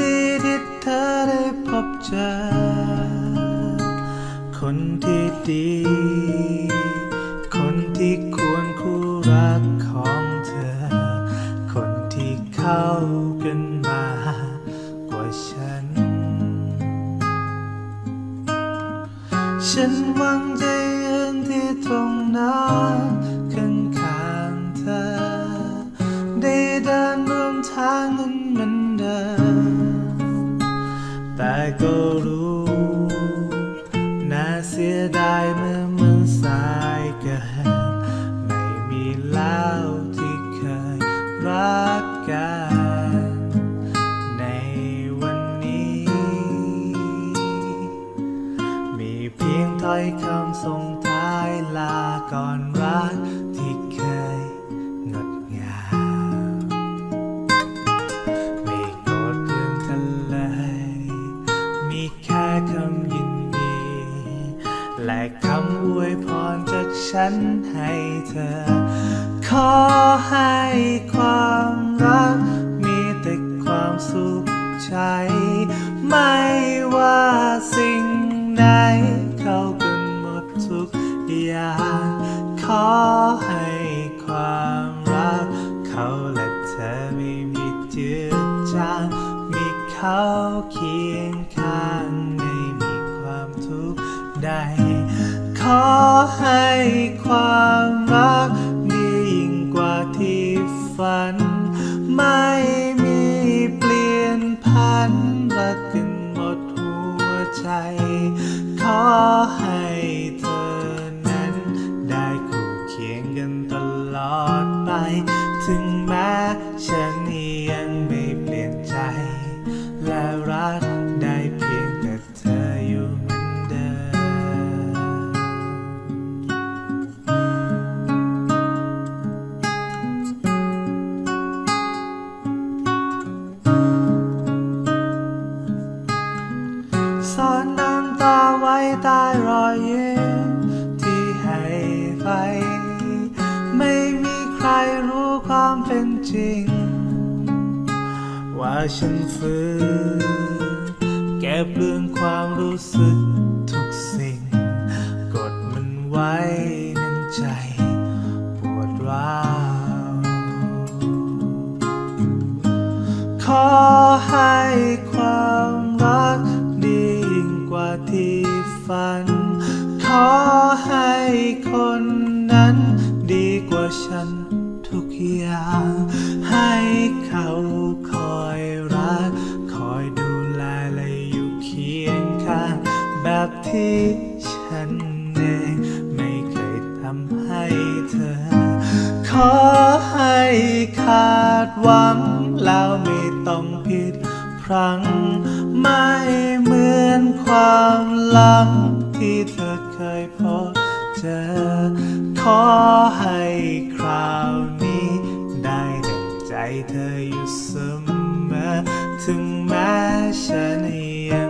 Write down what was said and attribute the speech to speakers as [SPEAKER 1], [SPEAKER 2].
[SPEAKER 1] ดีที่เธอได้พบเจอ คนที่ดี คนที่ควรคู่รักของเธอ คนที่เข้ากันมากว่าฉัน ฉันหวังจะยืนที่ตรงนั้นข้างข้างเธอ ได้เดินร่วมทางนั้นมือน ก็รู้ น่าเสียดายเมื่อมันสายเกินไม่มีแล้วที่เคยรักกัน ในวันนี้ มีเพียงถ้อยคำส่งท้ายลาก่อนรัก ฉันให้เธอ ขอให้ความรัก มีแต่ความสุขใจ ไม่ว่าสิ่งไหนเข้ากันหมดทุกอย่าง ขอให้ความรัก เขาและเธอไม่มีเจือจางมีเขาเคียงข้างไม่มีความทุกข์ใด อให้ความรักดียิ่งกว่าที่ฝัน ไม่มีเปลี่ยนพันรักกันหมดหัวใจ ขอให้ ซ่อนน้ำตาไว้ใต้รอยยิ้มที่ให้ไป ไม่มีใครรู้ความเป็นจริง ว่าฉันฝืนเก็บเรื่องความรู้สึกทุกสิ่ง กดมันไว้ในใจปวดร้าวขอให้ ฝัน ขอให้คนนั้นดีกว่าฉันทุกอย่าง ให้เขาคอยรัก คอยดูแลและอยู่เคียงข้าง แบบที่ฉันเองไม่เคยทำให้เธอ ขอให้ขาดหวัง ดพลังไม่เหมือนความหลังที่เธอเคยพบเจอ ขอให้คราวนี้ ได้ดังใจเธออยู่เสมอ ถึงแม้ฉันยัง